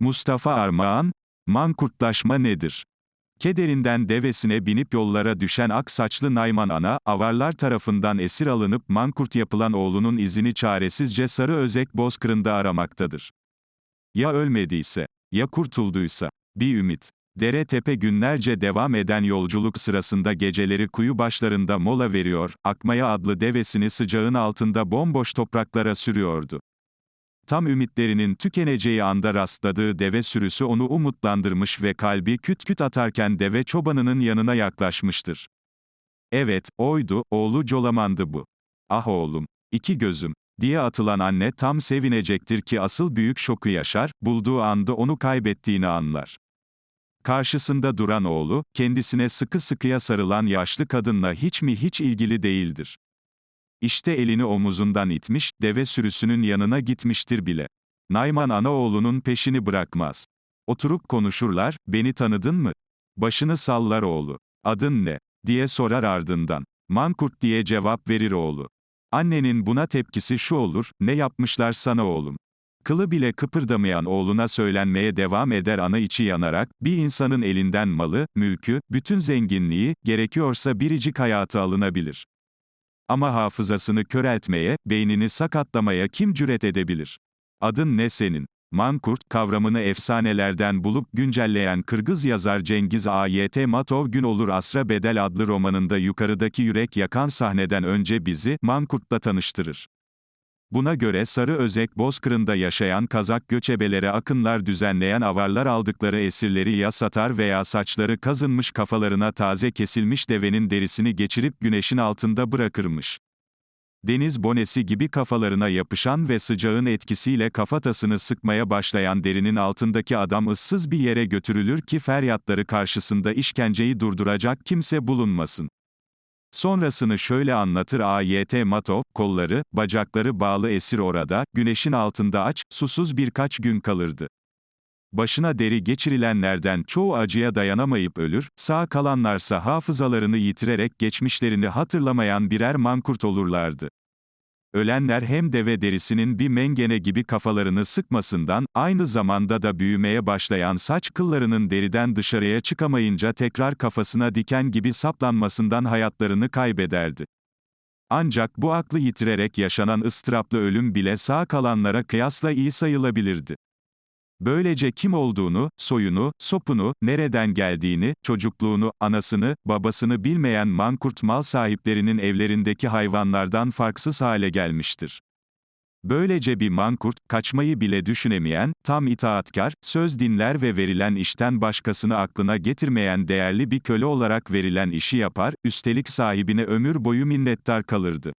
Mustafa Armağan, mankurtlaşma nedir? Kederinden devesine binip yollara düşen ak saçlı Nayman ana, avarlar tarafından esir alınıp mankurt yapılan oğlunun izini çaresizce Sarı Özek Bozkırı'nda aramaktadır. Ya ölmediyse, ya kurtulduysa, bir ümit. Dere tepe günlerce devam eden yolculuk sırasında geceleri kuyu başlarında mola veriyor, Akmaya adlı devesini sıcağın altında bomboş topraklara sürüyordu. Tam ümitlerinin tükeneceği anda rastladığı deve sürüsü onu umutlandırmış ve kalbi küt küt atarken deve çobanının yanına yaklaşmıştır. Evet, oydu, oğlu Colaman'dı bu. Ah oğlum, iki gözüm, diye atılan anne tam sevinecektir ki asıl büyük şoku yaşar, bulduğu anda onu kaybettiğini anlar. Karşısında duran oğlu, kendisine sıkı sıkıya sarılan yaşlı kadınla hiç mi hiç ilgili değildir. İşte elini omuzundan itmiş, deve sürüsünün yanına gitmiştir bile. Nayman ana oğlunun peşini bırakmaz. Oturup konuşurlar, beni tanıdın mı? Başını sallar oğlu. Adın ne? diye sorar ardından. Mankurt diye cevap verir oğlu. Annenin buna tepkisi şu olur, ne yapmışlar sana oğlum? Kılı bile kıpırdamayan oğluna söylenmeye devam eder ana içi yanarak, bir insanın elinden malı, mülkü, bütün zenginliği, gerekiyorsa biricik hayatı alınabilir. Ama hafızasını köreltmeye, beynini sakatlamaya kim cüret edebilir? Adın ne senin? Mankurt, kavramını efsanelerden bulup güncelleyen Kırgız yazar Cengiz A.Y.T. Matov Gün Olur Asra Bedel adlı romanında yukarıdaki yürek yakan sahneden önce bizi, Mankurt'la tanıştırır. Buna göre Sarı Özek Bozkırı'nda yaşayan Kazak göçebelere akınlar düzenleyen avarlar aldıkları esirleri ya satar veya saçları kazınmış kafalarına taze kesilmiş devenin derisini geçirip güneşin altında bırakırmış. Deniz bonesi gibi kafalarına yapışan ve sıcağın etkisiyle kafatasını sıkmaya başlayan derinin altındaki adam ıssız bir yere götürülür ki feryatları karşısında işkenceyi durduracak kimse bulunmasın. Sonrasını şöyle anlatır A.Y.T. Matov, kolları, bacakları bağlı esir orada, güneşin altında aç, susuz birkaç gün kalırdı. Başına deri geçirilenlerden çoğu acıya dayanamayıp ölür, sağ kalanlarsa hafızalarını yitirerek geçmişlerini hatırlamayan birer mankurt olurlardı. Ölenler hem deve derisinin bir mengene gibi kafalarını sıkmasından, aynı zamanda da büyümeye başlayan saç kıllarının deriden dışarıya çıkamayınca tekrar kafasına diken gibi saplanmasından hayatlarını kaybederdi. Ancak bu aklı yitirerek yaşanan ıstıraplı ölüm bile sağ kalanlara kıyasla iyi sayılabilirdi. Böylece kim olduğunu, soyunu, sopunu, nereden geldiğini, çocukluğunu, anasını, babasını bilmeyen mankurt mal sahiplerinin evlerindeki hayvanlardan farksız hale gelmiştir. Böylece bir mankurt, kaçmayı bile düşünemeyen, tam itaatkar, söz dinler ve verilen işten başkasını aklına getirmeyen değerli bir köle olarak verilen işi yapar, üstelik sahibine ömür boyu minnettar kalırdı.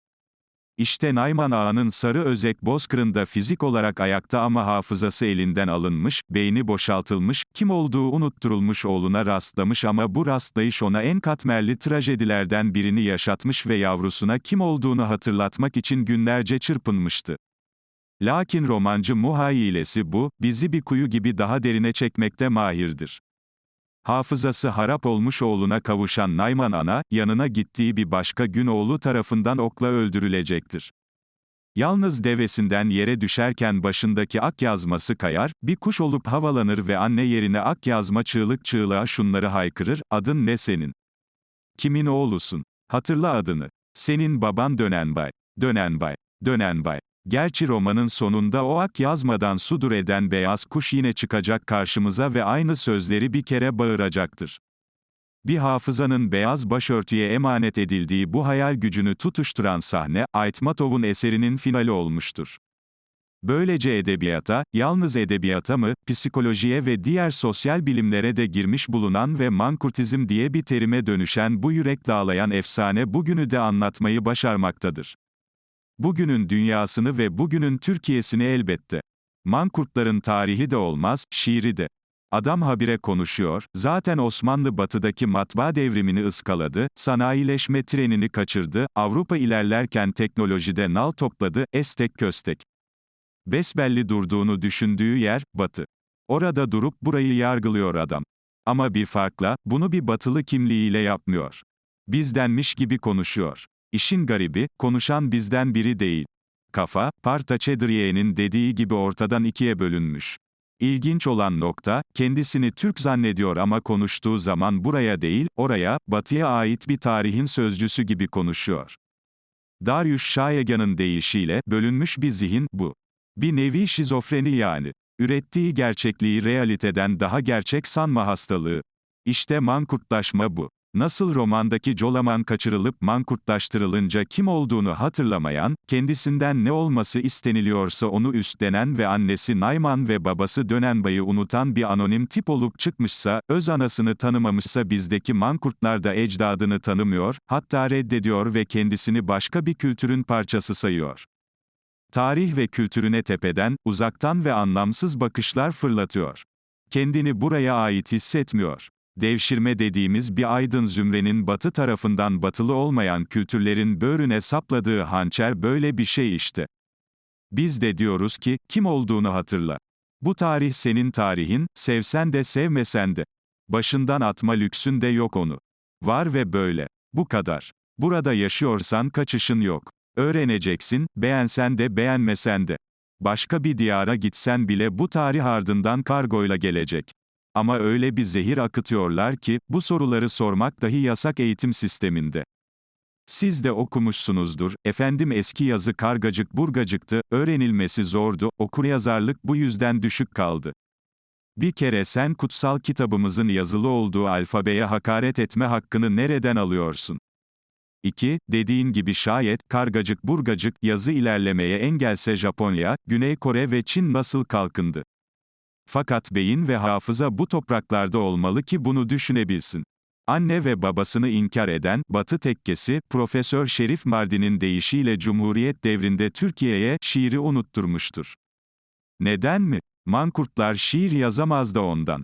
İşte Nayman Ağa'nın Sarı Özek Bozkırı'nda fizik olarak ayakta ama hafızası elinden alınmış, beyni boşaltılmış, kim olduğu unutturulmuş oğluna rastlamış ama bu rastlayış ona en katmerli trajedilerden birini yaşatmış ve yavrusuna kim olduğunu hatırlatmak için günlerce çırpınmıştı. Lakin romancı muhayyilesi bu, bizi bir kuyu gibi daha derine çekmekte mahirdir. Hafızası harap olmuş oğluna kavuşan Nayman ana, yanına gittiği bir başka gün oğlu tarafından okla öldürülecektir. Yalnız devesinden yere düşerken başındaki ak yazması kayar, bir kuş olup havalanır ve anne yerine ak yazma çığlık çığlığa şunları haykırır, adın ne senin? Kimin oğlusun? Hatırla adını. Senin baban Dönenbay. Dönenbay. Dönenbay. Gerçi romanın sonunda o ak yazmadan sudur eden beyaz kuş yine çıkacak karşımıza ve aynı sözleri bir kere bağıracaktır. Bir hafızanın beyaz başörtüye emanet edildiği bu hayal gücünü tutuşturan sahne, Aytmatov'un eserinin finali olmuştur. Böylece edebiyata, yalnız edebiyata mı, psikolojiye ve diğer sosyal bilimlere de girmiş bulunan ve mankurtizm diye bir terime dönüşen bu yürek dağlayan efsane bugünü de anlatmayı başarmaktadır. Bugünün dünyasını ve bugünün Türkiye'sini elbette. Mankurtların tarihi de olmaz, şiiri de. Adam habire konuşuyor, zaten Osmanlı batıdaki matbaa devrimini ıskaladı, sanayileşme trenini kaçırdı, Avrupa ilerlerken teknolojide nal topladı, estek köstek. Besbelli durduğunu düşündüğü yer, batı. Orada durup burayı yargılıyor adam. Ama bir farkla, bunu bir batılı kimliğiyle yapmıyor. Bizdenmiş gibi konuşuyor. İşin garibi, konuşan bizden biri değil. Kafa, Parta Çedriye'nin dediği gibi ortadan ikiye bölünmüş. İlginç olan nokta, kendisini Türk zannediyor ama konuştuğu zaman buraya değil, oraya, batıya ait bir tarihin sözcüsü gibi konuşuyor. Darius Şayegan'ın deyişiyle, bölünmüş bir zihin, bu. Bir nevi şizofreni yani. Ürettiği gerçekliği realiteden daha gerçek sanma hastalığı. İşte mankurtlaşma bu. Nasıl romandaki Jolaman kaçırılıp mankurtlaştırılınca kim olduğunu hatırlamayan, kendisinden ne olması isteniliyorsa onu üstlenen ve annesi Nayman ve babası Dönenbay'ı unutan bir anonim tip olup çıkmışsa, öz anasını tanımamışsa bizdeki mankurtlar da ecdadını tanımıyor, hatta reddediyor ve kendisini başka bir kültürün parçası sayıyor. Tarih ve kültürüne tepeden, uzaktan ve anlamsız bakışlar fırlatıyor. Kendini buraya ait hissetmiyor. Devşirme dediğimiz bir aydın zümrenin batı tarafından batılı olmayan kültürlerin böğrüne sapladığı hançer böyle bir şey işte. Biz de diyoruz ki, kim olduğunu hatırla. Bu tarih senin tarihin, sevsen de sevmesen de. Başından atma lüksün de yok onu. Var ve böyle. Bu kadar. Burada yaşıyorsan kaçışın yok. Öğreneceksin, beğensen de beğenmesen de. Başka bir diyara gitsen bile bu tarih ardından kargoyla gelecek. Ama öyle bir zehir akıtıyorlar ki, bu soruları sormak dahi yasak eğitim sisteminde. Siz de okumuşsunuzdur, efendim eski yazı kargacık burgacıktı, öğrenilmesi zordu, okuryazarlık bu yüzden düşük kaldı. Bir kere sen kutsal kitabımızın yazılı olduğu alfabeye hakaret etme hakkını nereden alıyorsun? 2. Dediğin gibi şayet, kargacık burgacık, yazı ilerlemeye engelse Japonya, Güney Kore ve Çin nasıl kalkındı? Fakat beyin ve hafıza bu topraklarda olmalı ki bunu düşünebilsin. Anne ve babasını inkar eden, Batı tekkesi, Profesör Şerif Mardin'in deyişiyle Cumhuriyet devrinde Türkiye'ye, şiiri unutturmuştur. Neden mi? Mankurtlar şiir yazamaz da ondan.